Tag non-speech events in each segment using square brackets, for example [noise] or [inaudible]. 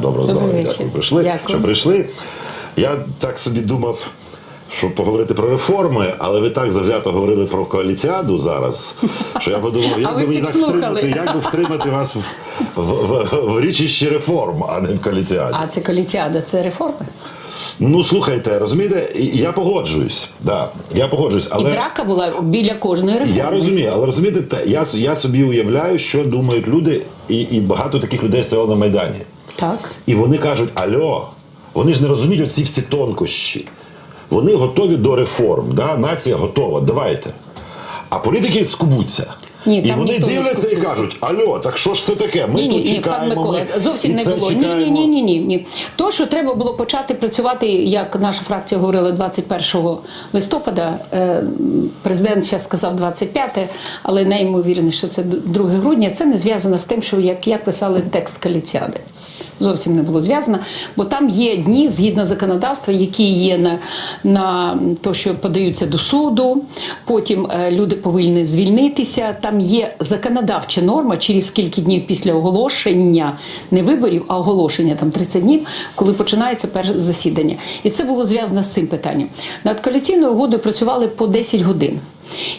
Доброго здоров'я, дякую. Прийшли. Дякую. Що прийшли. Я так собі думав, щоб поговорити про реформи, але ви так завзято говорили про коаліціаду зараз, що я подумав, [laughs] як би мені так втримати, як би втримати вас в, в, в, в річищі реформ, а не в коаліціаді. А це коаліціада, це реформи. Ну слухайте, розумієте, я погоджуюсь. Да, я погоджуюсь, І драка була біля кожної реформи. я розумію, але розумієте, я, я собі уявляю, що думають люди, і, і багато таких людей стояло на майдані. Так. І вони кажуть: Альо, вони ж не розуміють оці всі тонкощі. Вони готові до реформ. Да? Нація готова, давайте. А політики скубуться. Ні, і там вони ніхто не дивляться і скупився. кажуть: Альо, так що ж це таке? Ми Ні, ні, тут ні, чекаємо. пан Микола, ми зовсім і не це було. Ні, ні, чекаємо». ні, ні, ні, ні. То, що треба було почати працювати, як наша фракція говорила 21 листопада, е, президент зараз сказав 25, але найімовірніше це 2 грудня. Це не зв'язано з тим, що як, як писали текст коаліціади. Зовсім не було зв'язано, бо там є дні згідно законодавства, які є на, на то, що подаються до суду. Потім е, люди повинні звільнитися. Там є законодавча норма, через скільки днів після оголошення не виборів, а оголошення там 30 днів, коли починається перше засідання. І це було зв'язано з цим питанням. Над коаліційною угодою працювали по 10 годин.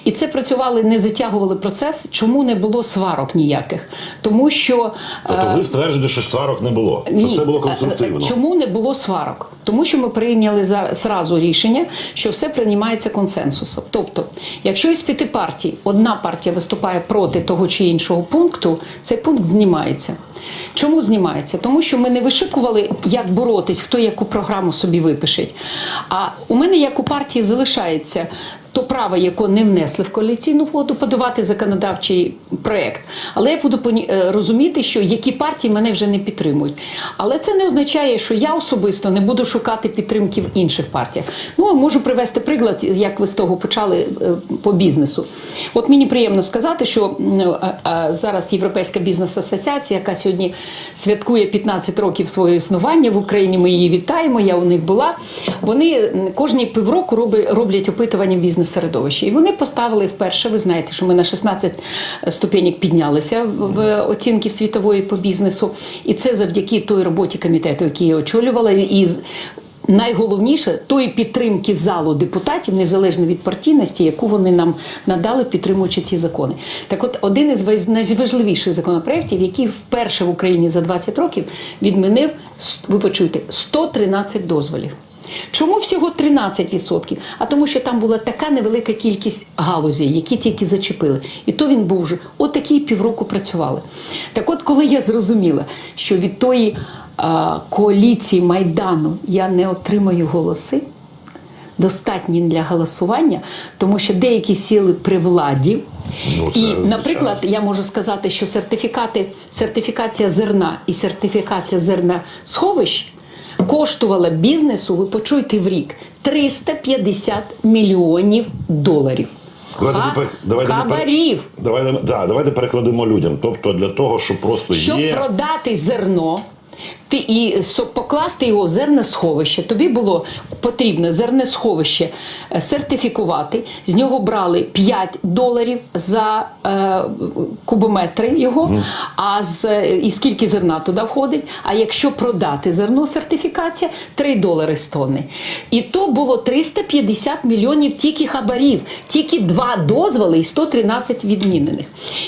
І це працювали, не затягували процес. Чому не було сварок ніяких? Тому що Тобто е, ви стверджуєте, що сварок не було, що ні, це було е, конструктивно. е, Чому не було сварок? Тому що ми прийняли за- зразу рішення, що все приймається консенсусом. Тобто, якщо із п'яти партій одна партія виступає проти того чи іншого пункту, цей пункт знімається. Чому знімається? Тому що ми не вишикували, як боротись, хто яку програму собі випише. А у мене, як у партії, залишається то право, яке не внесли в коаліційну угоду, подавати законодавчий проект. Але я буду е, розуміти, що які партії мене вже не підтримують. Але це не означає, що я особисто не буду шукати підтримки в інших партіях. Ну, можу привести приклад, як ви з того почали е, по бізнесу. От мені приємно сказати, що е, зараз Європейська бізнес-асоціація, яка сьогодні святкує 15 років своє існування в Україні, ми її вітаємо. Я у них була. Вони кожні півроку роблять опитування бізнес-середовища. І вони поставили вперше. Ви знаєте, що ми на 16 ступенек піднялися в, в оцінки світової по бізнесу. І це завдяки той роботі комітету, який я очолювала. І Найголовніше тої підтримки залу депутатів, незалежно від партійності, яку вони нам надали, підтримуючи ці закони. Так, от один із найважливіших законопроєктів, який вперше в Україні за 20 років відмінив, ви почуєте, 113 дозволів. Чому всього 13%? А тому, що там була така невелика кількість галузей, які тільки зачепили. І то він був вже отакий півроку працювали. Так от, коли я зрозуміла, що від тої а, коаліції Майдану я не отримаю голоси, достатні для голосування, тому що деякі сіли при владі. Ну, і, звичайно. наприклад, я можу сказати, що сертифікати, сертифікація зерна і сертифікація зерна сховищ коштувала бізнесу, ви почуєте в рік 350 мільйонів доларів. Давайте давайте хабарів. Давайте, да, давайте перекладемо людям. Тобто для того, щоб просто Щоб є. продати зерно. Ти і покласти його в зернесховище, тобі було потрібно зернесховище е, сертифікувати. З нього брали 5 доларів за е, кубометри його. А з і скільки зерна туди входить? А якщо продати зерно, сертифікація 3 долари з тонни. І то було 350 мільйонів тільки хабарів, тільки два дозволи і 113 відмінених.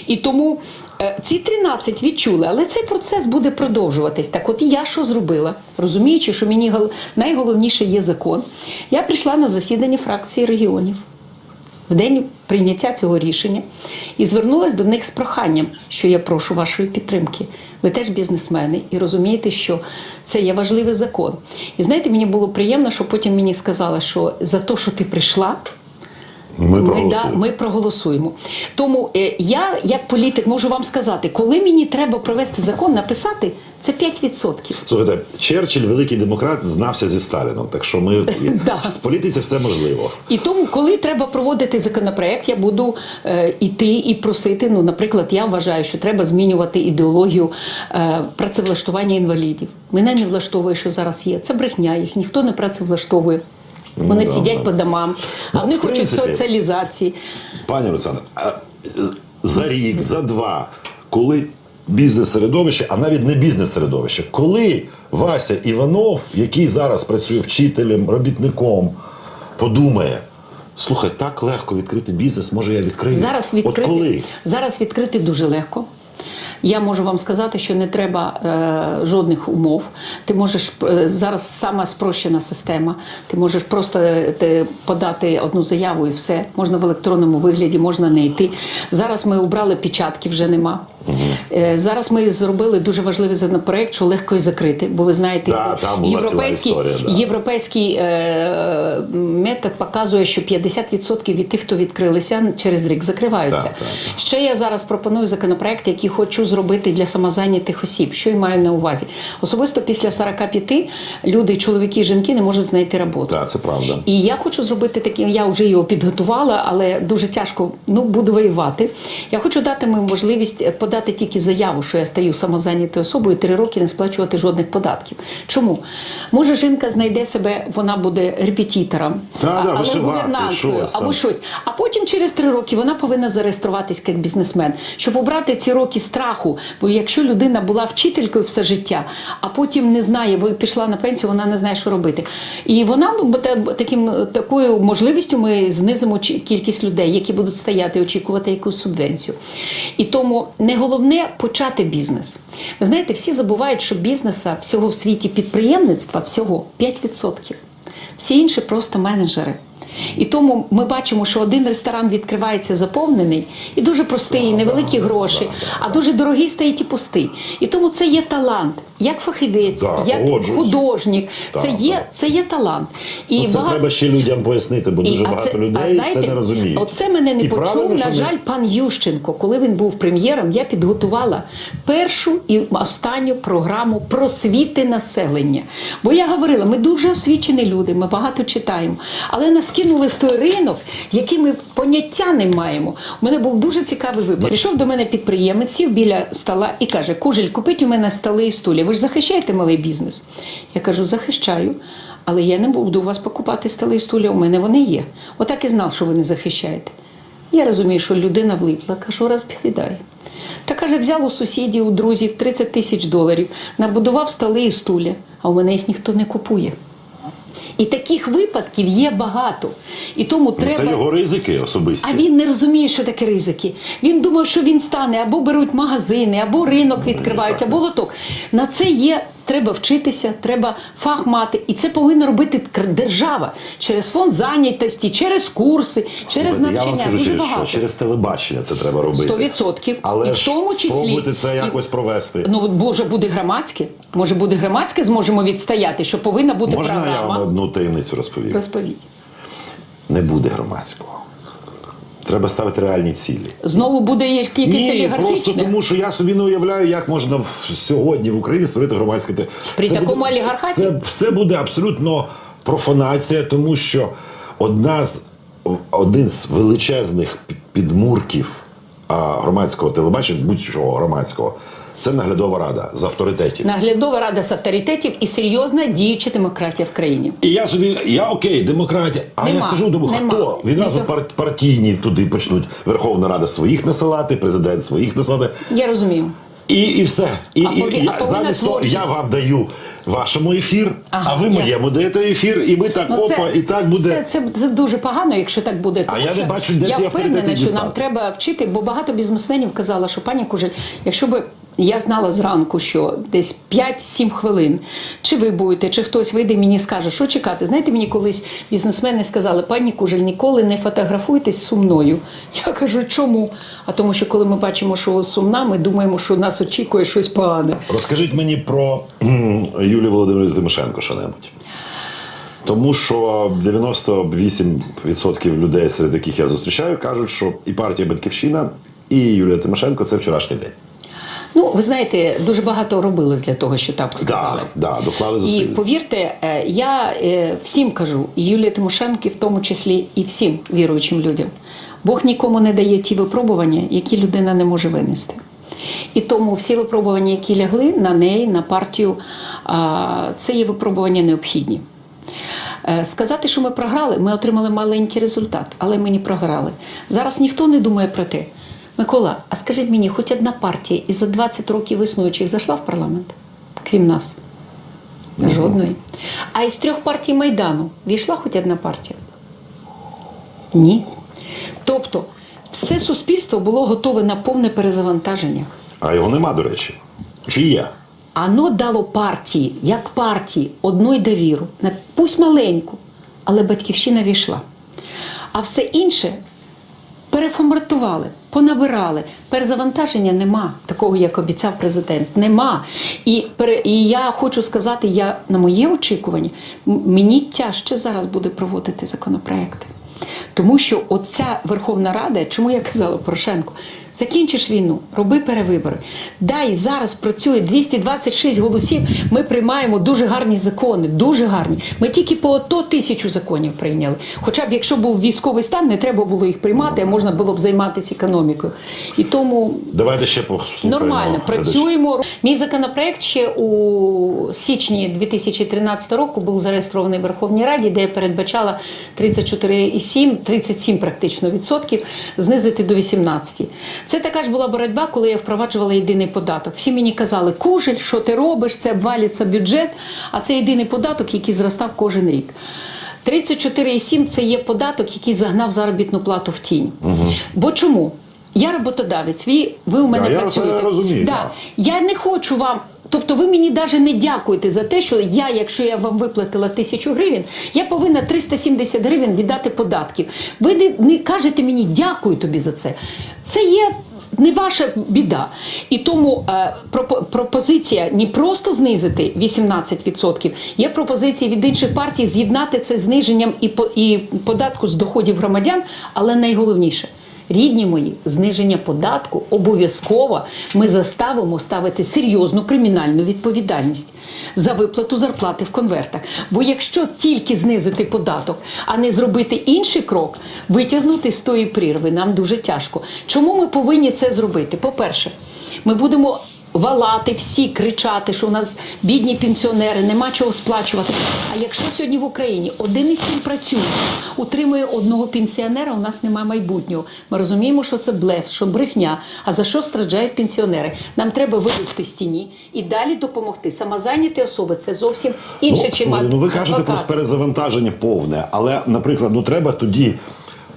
І тому. Е, Ці 13 відчули, але цей процес буде продовжуватись. Так от я що зробила, розуміючи, що мені найголовніше є закон, я прийшла на засідання фракції регіонів в день прийняття цього рішення і звернулася до них з проханням, що я прошу вашої підтримки. Ви теж бізнесмени і розумієте, що це є важливий закон. І знаєте, мені було приємно, що потім мені сказали, що за те, що ти прийшла, Ми ми, да, ми проголосуємо. Тому е, я, як політик, можу вам сказати, коли мені треба провести закон, написати це 5%. Слухайте, Черчилль, великий демократ, знався зі Сталіном. Так що ми [laughs] Да. в політиці все можливо. І тому, коли треба проводити законопроект, я буду е, іти і просити. Ну, наприклад, я вважаю, що треба змінювати ідеологію е, працевлаштування інвалідів. Мене не влаштовує, що зараз є. Це брехня, їх ніхто не працевлаштовує. Вони Ну, сидять да. по домам, а Ну, вони хочуть соціалізації. Пані Олександр, е, за рік, за два, коли бізнес-середовище, а навіть не бізнес-середовище. Коли Вася Іванов, який зараз працює вчителем, робітником, подумає. Слухай, так легко відкрити бізнес, може я відкрию. Зараз відкрити, От коли? зараз відкрити дуже легко. Я можу вам сказати, що не треба е, жодних умов. Ти можеш е, зараз сама спрощена система. Ти можеш просто е, подати одну заяву і все. Можна в електронному вигляді, можна не йти. Зараз ми обрали печатки, вже нема. Е, зараз ми зробили дуже важливий законопроект, що легко і закрити. Бо ви знаєте, Да, там була ціла європейський, історія, да. європейський е, метод показує, що 50% від тих, хто відкрилися, через рік закриваються. Так, так, так. Ще я зараз пропоную законопроект, який хочу зробити для самозайнятих осіб. Що я маю на увазі? Особисто після 45 люди, чоловіки і жінки не можуть знайти роботу. Так, це правда. І я хочу зробити такий, я вже його підготувала, але дуже тяжко ну, буду воювати. Я хочу дати їм можливість е, подати тільки заяву, що я стаю самозайнятою особою, три роки не сплачувати жодних податків. Чому? Може, жінка знайде себе, вона буде репетитором, Та, да, але гувернанткою, або щось. А потім через три роки вона повинна зареєструватись як бізнесмен, щоб обрати ці роки страху. Бо якщо людина була вчителькою все життя, а потім не знає, пішла на пенсію, вона не знає, що робити. І вона буде таким такою можливістю ми знизимо кількість людей, які будуть стояти очікувати якусь субвенцію. І тому не головне почати бізнес. Ви знаєте, всі забувають, що бізнеса всього в світі підприємництва всього 5%. Всі інші просто менеджери. І тому ми бачимо, що один ресторан відкривається заповнений і дуже простий, і невеликі гроші, а дуже дорогий стоїть і пустий. І тому це є талант, як фахівець, Так, як погоджуюсь. художник. Це Так, є, це є талант. І Ну, це багато- треба ще людям пояснити, бо дуже а багато це- людей а знаєте, це не розуміють. Оце мене не І почув. На ми- жаль, пан Ющенко, коли він був прем'єром, я підготувала першу і останню програму просвіти населення. Бо я говорила, ми дуже освічені люди, ми багато читаємо, але нас кинули в той ринок, який ми поняття не маємо. У мене був дуже цікавий випадок. Прийшов до мене підприємець біля стола і каже: Кужель, купіть у мене столи і стулі. Ви ж захищаєте малий бізнес? Я кажу, захищаю. Але я не буду у вас покупати столи і стулі, у мене вони є. Отак і знав, що ви не захищаєте. Я розумію, що людина влипла, кажу, розповідає. Та каже, взяв у сусідів, у друзів 30 тисяч доларів, набудував столи і стуля, а у мене їх ніхто не купує. І таких випадків є багато. І тому Ну, треба. Це його ризики особисті. А він не розуміє, що таке ризики. Він думав, що він стане або беруть магазини, або ринок відкривають, або лоток. На це є. Треба вчитися, треба фах мати, і це повинна робити держава через фонд зайнятості, через курси, через навчання. Я вам скажу Дуже через багато. що? Через телебачення це треба робити. 100%. Але І в тому числі- спробуйте це і- якось провести. Ну, може буде громадське, може буде громадське, зможемо відстояти, що повинна бути Можна я програма. вам одну таємницю розповім? Розповідь. Не буде громадського. Треба ставити реальні цілі. Знову буде якесь Ні, просто тому, що я собі не уявляю, як можна в, сьогодні в Україні створити громадське. При Це такому буде- олігархаті? Це все буде абсолютно профанація, тому що одна з один з величезних підмурків а, громадського телебачення, будь-чого громадського, це наглядова рада з авторитетів. Наглядова рада з авторитетів і серйозна діюча демократія в країні. І я собі, я окей, демократія. А Нема, я сижу, думаю, нема. хто? Відразу пар- партійні туди почнуть Верховна Рада своїх насилати, президент своїх насилати. Я розумію. І, і все. І, А і, пові- і а замість того, я вам даю вашому ефір, Ага, а ви я- моєму даєте ефір, і ми так опа, і так буде. Це, це, це дуже погано, якщо так буде. А я не бачу, де я впевнена, що нам треба вчити, бо багато бізнесменів казала, що пані Кужель, якщо би я знала зранку, що десь 5-7 хвилин, чи ви будете, чи хтось вийде мені скаже, що чекати. Знаєте, мені колись бізнесмени сказали, пані Кужель, ніколи не фотографуйтесь сумною. Я кажу, чому? А тому, що коли ми бачимо, що сумна, ми думаємо, що нас очікує щось погане. Розкажіть мені про Юлію Володимирівну Тимошенко що-небудь. Тому що 98% людей, серед яких я зустрічаю, кажуть, що і партія Батьківщина, і Юлія Тимошенко це вчорашній день. Ну, ви знаєте, дуже багато робилось для того, що так сказали. Так, да, доклали І повірте, е, я е, всім кажу, і Юлії Тимошенки, в тому числі, і всім віруючим людям. Бог нікому не дає ті випробування, які людина не може винести. І тому всі випробування, які лягли на неї, на партію, це є випробування необхідні. Е, Сказати, що ми програли, ми отримали маленький результат, але ми не програли. Зараз ніхто не думає про те, Микола, а скажіть мені, хоч одна партія із за 20 років існуючих зайшла в парламент, крім нас? Жодної. А із трьох партій Майдану війшла хоч одна партія? Ні. Тобто, все суспільство було готове на повне перезавантаження. А його нема, до речі. Чи є? Ано дало партії, як партії, одну й довіру, пусть маленьку, але батьківщина війшла. А все інше переформатували, понабирали. Перезавантаження нема, такого, як обіцяв президент. Нема. І, і я хочу сказати, я, на моє очікування, мені тяжче зараз буде проводити законопроекти. Тому що оця Верховна Рада, чому я казала Порошенко, закінчиш війну, роби перевибори. Дай зараз працює 226 голосів. Ми приймаємо дуже гарні закони, дуже гарні. Ми тільки по ото тисячу законів прийняли. Хоча б якщо був військовий стан, не треба було їх приймати, а можна було б займатися економікою. І тому Давайте ще послухаємо. Нормально, працюємо. Мій законопроект ще у січні 2013 року був зареєстрований в Верховній Раді, де я передбачала 34,7, 37 практично відсотків знизити до 18. Це така ж була боротьба, коли я впроваджувала єдиний податок. Всі мені казали, кужель, що ти робиш, це обвалиться бюджет, а це єдиний податок, який зростав кожен рік. 34,7 це є податок, який загнав заробітну плату в тінь. Бо чому? Я роботодавець, ви, ви у мене Да, працюєте. це розумію, Да. да. Я не хочу вам. Тобто ви мені навіть не дякуєте за те, що я, якщо я вам виплатила тисячу гривень, я повинна 370 гривень віддати податків. Ви не, не кажете мені дякую тобі за це. Це є не ваша біда. І тому е, пропозиція не просто знизити 18%, є пропозиція від інших партій з'єднати це з зниженням і, по- і податку з доходів громадян, але найголовніше. Рідні мої, зниження податку обов'язково ми заставимо ставити серйозну кримінальну відповідальність за виплату зарплати в конвертах. Бо якщо тільки знизити податок, а не зробити інший крок, витягнути з тої прірви нам дуже тяжко. Чому ми повинні це зробити? По-перше, ми будемо валати всі, кричати, що у нас бідні пенсіонери, нема чого сплачувати. А якщо сьогодні в Україні один із сім працює, утримує одного пенсіонера, у нас немає майбутнього. Ми розуміємо, що це блеф, що брехня. А за що страждають пенсіонери? Нам треба вивести з тіні і далі допомогти. Самозайняті особи це зовсім інше, ну, чим слухай, ну ви адвокат. кажете про перезавантаження повне, але, наприклад, ну треба тоді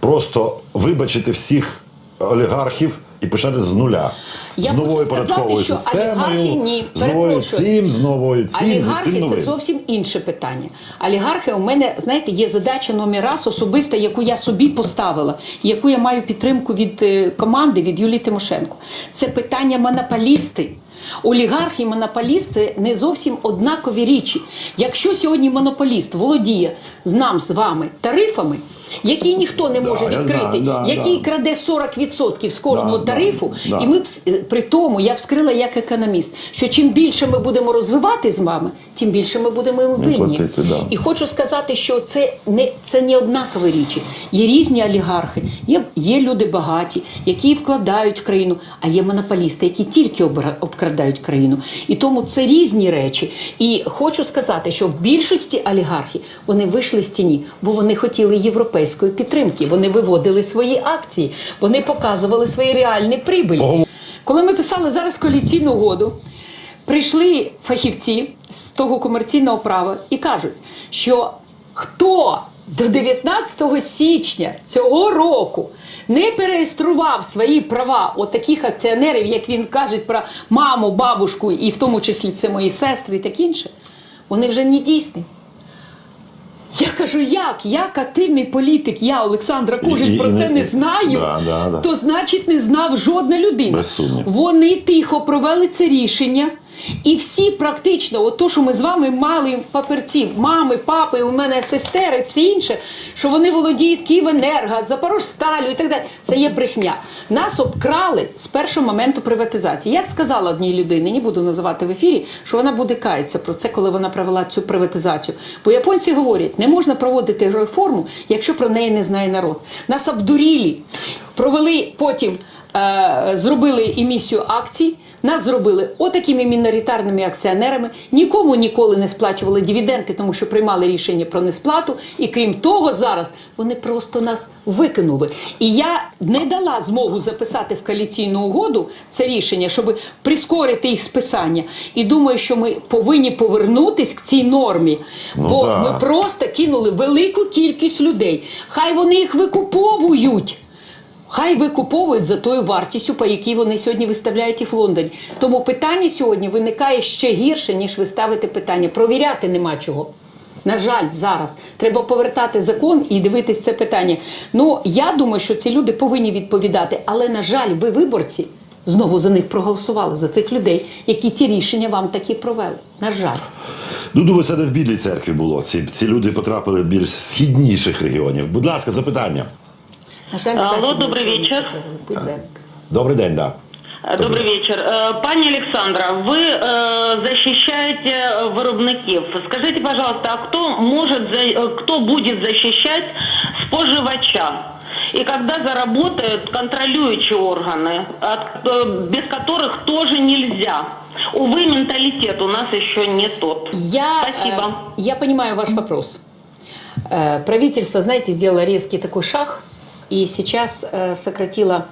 просто вибачити всіх олігархів і почати з нуля. Я з новою податковою системою, ні, з новою цим, з новою цим, з Олігархи це зовсім інше питання. Олігархи у мене, знаєте, є задача номер раз особиста, яку я собі поставила, яку я маю підтримку від е, команди, від Юлії Тимошенко. Це питання монополісти. Олігарх і монополіст це не зовсім однакові річі. Якщо сьогодні монополіст володіє з нам з вами тарифами, які ніхто не може я відкрити, знаю, да, який да. краде 40% з кожного Да, да, тарифу, да. і ми б при тому я вскрила як економіст, що чим більше ми будемо розвивати з вами, тим більше ми будемо їм винні. платити, да. І хочу сказати, що це не це не однакові річі. Є різні олігархи, є, є люди багаті, які вкладають в країну, а є монополісти, які тільки обра- обкрадають країну. І тому це різні речі. І хочу сказати, що в більшості олігархів вони вийшли з тіні, бо вони хотіли європейської підтримки. Вони виводили свої акції, вони показували свої реальні прибилі. Коли ми писали зараз коаліційну угоду, прийшли фахівці з того комерційного права і кажуть, що хто до 19 січня цього року не переєстрував свої права от таких акціонерів, як він каже про маму, бабушку, і в тому числі це мої сестри і таке інше, вони вже не дійсні. Я кажу, як? Як активний політик, я, Олександра Кужель, про це не- не знаю, Да, да, да. то значить не знав жодна людина. Вони тихо провели це рішення. І всі практично, от то, що ми з вами мали паперці, мами, папи, у мене сестери, всі інше, що вони володіють Київенерго, Запорожсталю і так далі. Це є брехня. Нас обкрали з першого моменту приватизації. Як сказала одній людині, не буду називати в ефірі, що вона буде каятися про це, коли вона провела цю приватизацію. Бо японці говорять, не можна проводити реформу, якщо про неї не знає народ. Нас обдурілі, провели потім. е, Зробили емісію акцій, Нас зробили отакими міноритарними акціонерами, нікому ніколи не сплачували дивіденди, тому що приймали рішення про несплату. І крім того, зараз вони просто нас викинули. І я не дала змогу записати в коаліційну угоду це рішення, щоб прискорити їх списання. І думаю, що ми повинні повернутись к цій нормі, Ну бо так. ми просто кинули велику кількість людей. Хай вони їх викуповують. Хай викуповують за тою вартістю, по якій вони сьогодні виставляють їх в Лондоні. Тому питання сьогодні виникає ще гірше, ніж ви ставите питання. Провіряти нема чого. На жаль, зараз треба повертати закон і дивитись це питання. Ну я думаю, що ці люди повинні відповідати, але на жаль, ви виборці знову за них проголосували за цих людей, які ті рішення вам такі провели. На жаль. Ну, думаю, це не в Білій церкві було. Ці, ці люди потрапили в більш східніших регіонів. Будь ласка, запитання. На жаль, Алло, Західні добрий України вечір. це провели. Будь ласка. Добрий день, да. Е, Добрий вечір. Е, Пані Олександра, ви е, захищаєте е, виробників. Скажіть, пожалуйста, а хто може за- е, кто будет защищать споживача? И когда заработают контролирующие органы, от- э, без которых тоже нельзя. Увы, менталитет у нас еще не тот. Я, Спасибо. э, я понимаю ваш вопрос. Э, правительство, знаете, сделало резкий такой шаг и сейчас э, сократило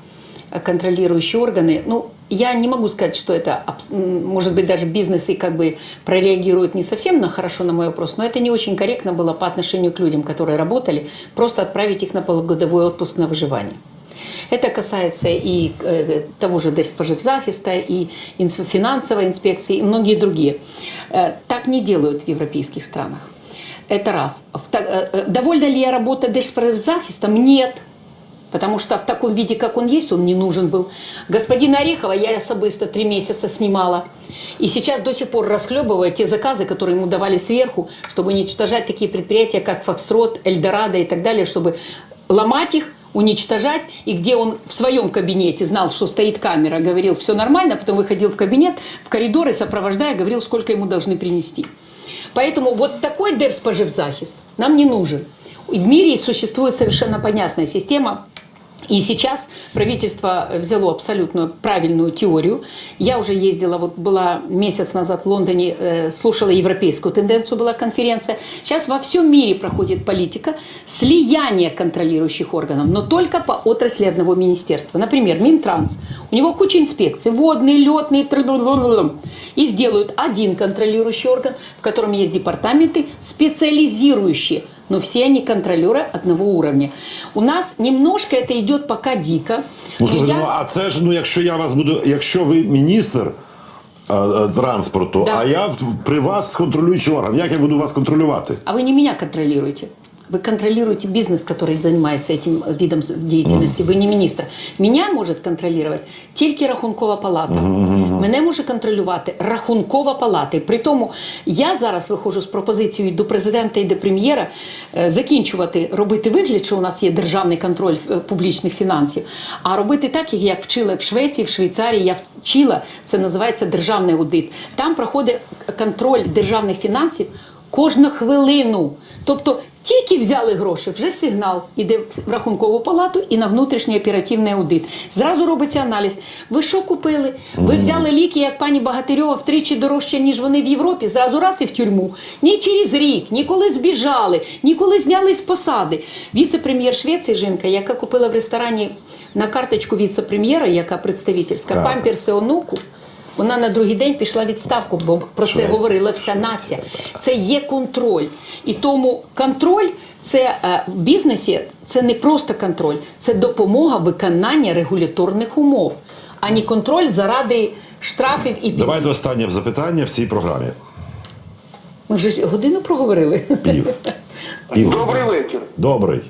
э, контролирующие органы. Ну, я не могу сказать, что это, может быть, даже бизнесы как бы прореагируют не совсем на хорошо на мой вопрос, но это не очень корректно было по отношению к людям, которые работали, просто отправить их на полугодовой отпуск на выживание. Это касается и э, того же Держспоживзахиста, и финансовой инспекции, и многие другие. Э, Так не делают в европейских странах. Это раз. Э, э, Довольна ли я работой Держспоживзахистом? Нет. Потому что в таком виде, как он есть, он не нужен был. Господина Орехова я особисто три месяца снимала. И сейчас до сих пор расхлебываю те заказы, которые ему давали сверху, чтобы уничтожать такие предприятия, как Фокстрот, Эльдорадо и так далее, чтобы ломать их, уничтожать, и где он в своем кабинете знал, что стоит камера, говорил, все нормально, потом выходил в кабинет, в коридор и сопровождая, говорил, сколько ему должны принести. Поэтому вот такой держспоживзахист нам не нужен. В мире существует совершенно понятная система и сейчас правительство взяло абсолютно правильную теорию. Я уже ездила, вот была месяц назад в Лондоне, э, слушала европейскую тенденцию, была конференция. Сейчас во всем мире проходит политика слияния контролирующих органов, но только по отрасли одного министерства. Например, Минтранс. У него куча инспекций, водные, летные, их делают один контролирующий орган, в котором есть департаменты специализирующие но все они контролеры одного уровня. У нас немножко это идет пока дико. Ну, но слухайте, я- ну, а це ж, ну, якщо я вас буду, якщо ви міністр е, е, транспорту, Да. а я в- при вас контролюючий орган, як я буду вас контролювати? А вы не меня контролируете. Вы контролируете бизнес, который занимается этим видом с- деятельности. Ви не міністр. Меня може контролювати тільки рахункова палата. Мене може контролювати рахункова палата. І При тому я зараз виходжу з пропозицією до президента і до прем'єра е, закінчувати робити вигляд, що у нас є державний контроль е, публічних фінансів, а робити так, як вчила в Швеції, в Швейцарії. Я вчила, це називається державний аудит. Там проходить контроль державних фінансів кожну хвилину. Тобто тільки взяли гроші, вже сигнал іде в рахункову палату і на внутрішній оперативний аудит. Зразу робиться аналіз. Ви що купили? Ви взяли ліки, як пані Багатирьова, втричі дорожче, ніж вони в Європі, зразу раз і в тюрму. Ні через рік, ніколи збіжали, ніколи зняли з посади. Віце-прем'єр Швеції жінка, яка купила в ресторані на карточку віце-прем'єра, яка представительська, памперси онуку. Вона на другий день пішла відставку, бо про це говорила вся нація. Це є контроль. І тому контроль це е, в бізнесі це не просто контроль, це допомога виконання регуляторних умов, а не контроль заради штрафів і. Давайте останнє запитання в цій програмі. Ми вже годину проговорили. Пів. Пів. Добрий вечір. Добрий.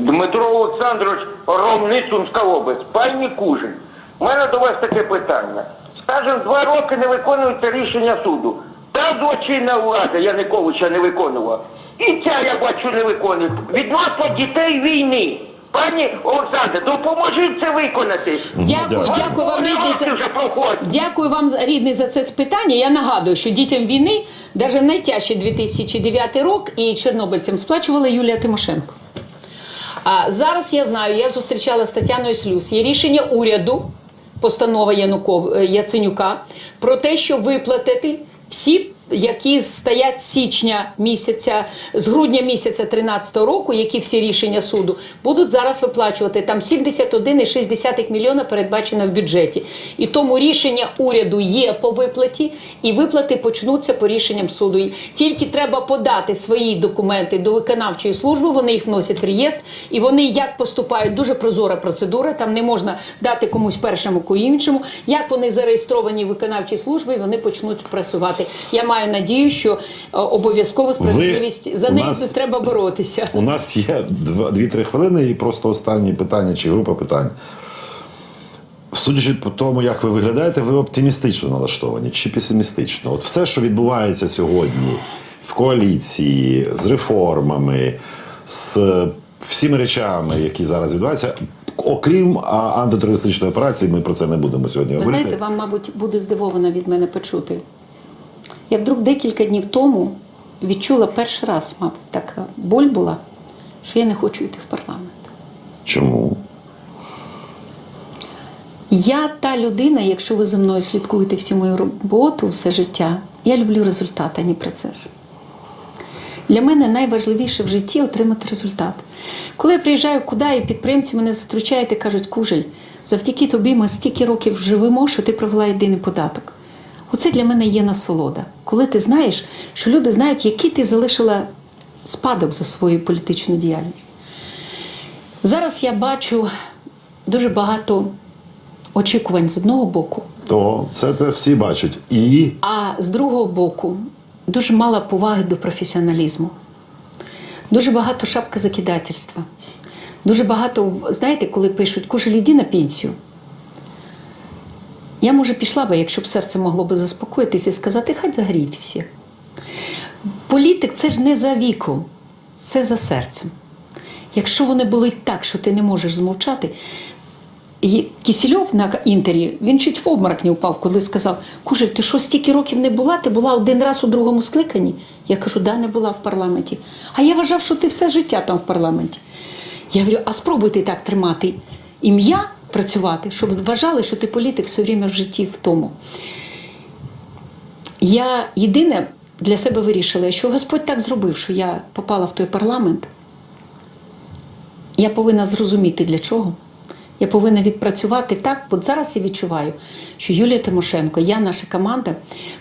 Дмитро Олександрович, Ромни, Сумська область. Пані Кужин, у мене до вас таке питання. Скажем, два роки не виконується рішення суду. Та злочинна влада Януковича не виконувала. І ця, я бачу, не виконує. Відносно дітей війни. Пані Олександре, допоможіть це виконати. Дякую, Дякую. дякую вам рідний за вже проходять. дякую вам рідний за це питання. Я нагадую, що дітям війни навіть найтяжчий 2009 рік і чорнобильцям сплачувала Юлія Тимошенко. А зараз я знаю, я зустрічала з Тетяною Слюс. Є рішення уряду постанова Януков е, Яценюка про те, що виплатити всі. Які стоять з січня місяця, з грудня місяця 13 року, які всі рішення суду будуть зараз виплачувати. Там 71,6 мільйона передбачено в бюджеті. І тому рішення уряду є по виплаті, і виплати почнуться по рішенням суду. Тільки треба подати свої документи до виконавчої служби. Вони їх вносять в реєстр, і вони як поступають дуже прозора процедура. Там не можна дати комусь першому, ку іншому. Як вони зареєстровані в виконавчій службі, вони почнуть працювати. Я маю надію, що е, обов'язково справедливість за неї нас- треба боротися. У нас є два- дві-три хвилини і просто останні питання чи група питань. Судячи по тому, як ви виглядаєте, ви оптимістично налаштовані чи песимістично? От все, що відбувається сьогодні в коаліції, з реформами, з всіми речами, які зараз відбуваються, окрім антитерористичної операції, ми про це не будемо сьогодні Ви знаєте, вам, мабуть, буде здивовано від мене почути. Я вдруг декілька днів тому відчула перший раз, мабуть, така боль була, що я не хочу йти в парламент. Чому? Я та людина, якщо ви за мною слідкуєте всю мою роботу, все життя, я люблю результат, а не процес. Для мене найважливіше в житті отримати результат. Коли я приїжджаю куди, і підприємці мене зустрічають і кажуть, Кужель, завдяки тобі ми стільки років живемо, що ти провела єдиний податок. Оце для мене є насолода. Коли ти знаєш, що люди знають, який ти залишила спадок за свою політичну діяльність. Зараз я бачу дуже багато очікувань з одного боку, То це те всі бачать. І а з другого боку дуже мало поваги до професіоналізму. Дуже багато шапка закидательства. Дуже багато, знаєте, коли пишуть, кужель, іди на пенсію. Я, може, пішла би, якщо б серце могло би заспокоїтися і сказати, хай загріють всі. Політик це ж не за віком, це за серцем. Якщо вони болить так, що ти не можеш змовчати. І Кісільов на інтері, він чуть в обморок не впав, коли сказав: Кужель, ти що стільки років не була? Ти була один раз у другому скликанні? Я кажу, да, не була в парламенті. А я вважав, що ти все життя там в парламенті. Я говорю, а спробуйте так тримати ім'я, працювати, щоб вважали, що ти політик все время в житті в тому. Я єдине для себе вирішила, що Господь так зробив, що я попала в той парламент. Я повинна зрозуміти для чого. Я повинна відпрацювати так. От зараз я відчуваю, що Юлія Тимошенко, я, наша команда,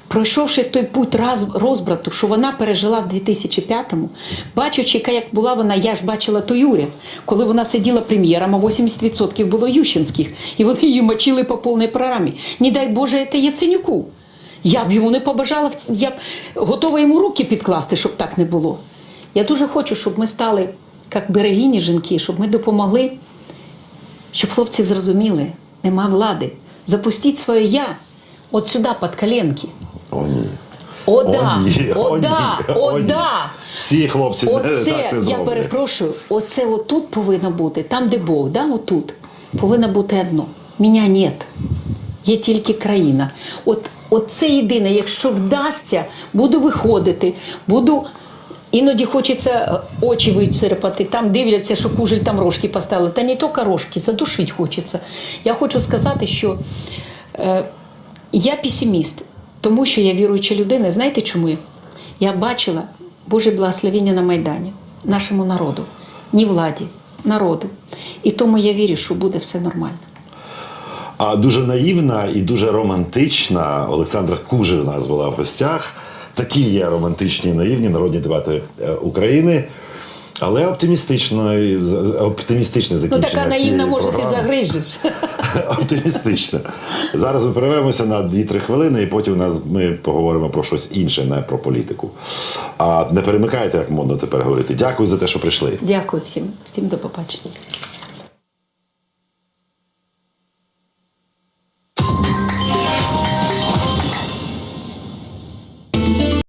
пройшовши той путь розбрату, що вона пережила в 2005-му, бачачи, яка як була вона, я ж бачила той уряд, коли вона сиділа прем'єром, а 80% було Ющенських, і вони її мочили по повній програмі. Не дай Боже, це Яценюку. Я б йому не побажала, я б готова йому руки підкласти, щоб так не було. Я дуже хочу, щоб ми стали як берегині жінки, щоб ми допомогли, щоб хлопці зрозуміли, нема влади. Запустіть своє я от сюди, під коленки. о ні. О, да, ні, о, ні, да, о, ні. да. Ці хлопці Оце, так не я перепрошую, оце отут повинно бути, там, де Бог, да, отут, повинно бути одно. Мене нет. Є тільки країна. От, от це єдине, якщо вдасться, буду виходити, буду. Іноді хочеться е, очі вицерпати, там дивляться, що кужель там рожки поставили. Та не тільки рожки, задушить хочеться. Я хочу сказати, що е, я песиміст, тому що я віруюча людина. Знаєте чому? Я бачила Боже благословення на Майдані, нашому народу, ні владі, народу. І тому я вірю, що буде все нормально. А дуже наївна і дуже романтична Олександра Кужель у нас була в гостях. Такі є романтичні і наївні народні дебати е, України. Але оптимістично, і з- оптимістичне Ну така наївна, може, ти програми. загрижеш. [laughs] Оптимістично. Зараз ми перервемося на 2-3 хвилини, і потім у нас ми поговоримо про щось інше, не про політику. А не перемикайте, як модно тепер говорити. Дякую за те, що прийшли. Дякую всім. Всім до побачення.